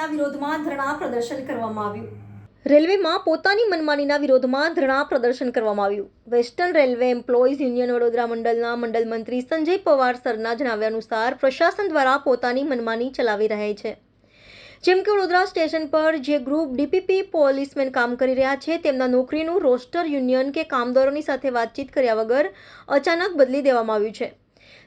મનમાનીના વિરોધમાં ધરણા પ્રદર્શન કરવામાં આવ્યું. રેલવેમાં પોતાની મનમાનીના વિરોધમાં ધરણા પ્રદર્શન કરવામાં આવ્યું. Western Railway Employees Union Vadodara મંડળના મંડળ મંત્રી સંજય પવાર સરના જણાવ્યા અનુસાર પ્રશાસન દ્વારા પોતાની મનમાની ચલાવી રહી છે. જેમ કે વડોદરા સ્ટેશન પર જે ગ્રુપ ડીપીપી પોલીસમેન કામ કરી રહ્યા છે, તેમના નોકરીનું રોસ્ટર યુનિયન કે કામદારોની સાથે વાતચીત કર્યા વગર અચાનક બદલી દેવામાં આવ્યું છે.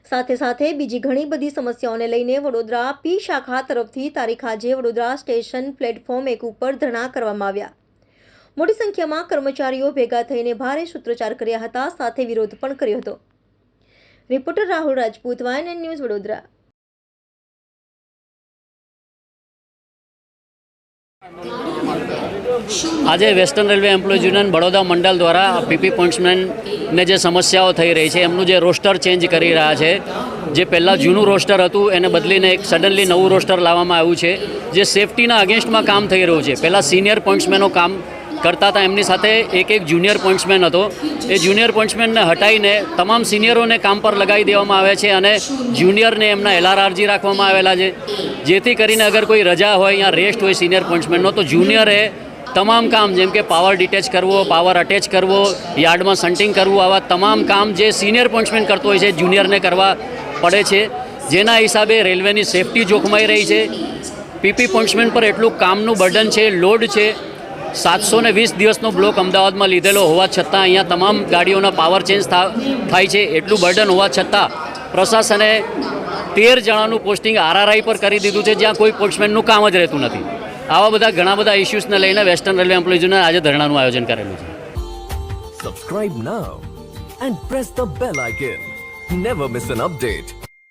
સાથે સાથે બીજી ઘણી બધી સમસ્યાઓને લઈને વડોદરા પી શાખા તરફથી તારીખ આજે વડોદરા સ્ટેશન પ્લેટફોર્મ એક ઉપર ધરણા કરવામાં આવ્યા. મોટી સંખ્યામાં કર્મચારીઓ ભેગા થઈને ભારે સૂત્રોચ્ચાર કર્યા હતા, સાથે વિરોધ પણ કર્યો હતો. રિપોર્ટર રાહુલ રાજપૂત, વાયન ન્યૂઝ વડોદરા. આજે Western Railway Employees Union Baroda મંડળ દ્વારા પીપી પોઈન્ટ્સમેનને જે સમસ્યાઓ થઈ રહી છે, એમનું જે રોસ્ટર ચેન્જ કરી રહ્યા છે, જે પહેલાં જૂનું રોસ્ટર હતું, એને બદલીને એક સડનલી નવું રોસ્ટર લાવવામાં આવ્યું છે, જે સેફટીના અગેન્સ્ટમાં કામ થઈ રહ્યું છે. પહેલાં સિનિયર પોઈન્ટ્સમેનો કામ કરતા હતા. એમની સાથે એક એક જુનિયર પોઈન્ટ્સમેન હતો. એ જુનિયર પોઈન્ટ્સમેનને હટાવીને તમામ સિનિયરોને કામ પર લગાવી દેવામાં આવે છે અને જુનિયરને એમના એલઆરઆરજી રાખવામાં આવેલા છે. જેથી કરીને અગર કોઈ રજા હોય યા રેસ્ટ હોય સિનિયર પોઈન્ટ્સમેનનો તો જુનિયરે તમામ કામ, જેમ કે પાવર ડિટેચ કરવો પાવર અટેચ કરવો, યાર્ડમાં સન્ટિંગ કરવું, આવા તમામ કામ જે સિનિયર પોઈન્ટ્સમેન કરતો હોય છે જુનિયરને કરવા પડે છે. જેના હિસાબે રેલવેની સેફટી જોખમાઈ રહી છે. પીપી પોઈન્ટ્સમેન પર એટલું કામનું બર્ડન છે લોડ છે સાતસો ને વીસ દિવસનો બ્લોક અમદાવાદમાં લીધેલો હોવા છતાં અહીંયા તમામ ગાડીઓના પાવર ચેન્જ થાય છે. એટલું બર્ડન હોવા છતાં પ્રશાસને તેર જણાનું પોસ્ટિંગ આરઆરઆઈ પર કરી દીધું છે. જ્યાં કોઈ પોસ્ટમેનનું કામ જ રહેતું નથી. આવા બધા ઘણા બધા ઇસ્યુઝને લઈને વેસ્ટર્ન રેલવે એમ્પ્લોઈઝને આજે ધરણાનું આયોજન કરેલું છે. Subscribe now and press the bell icon never miss an update.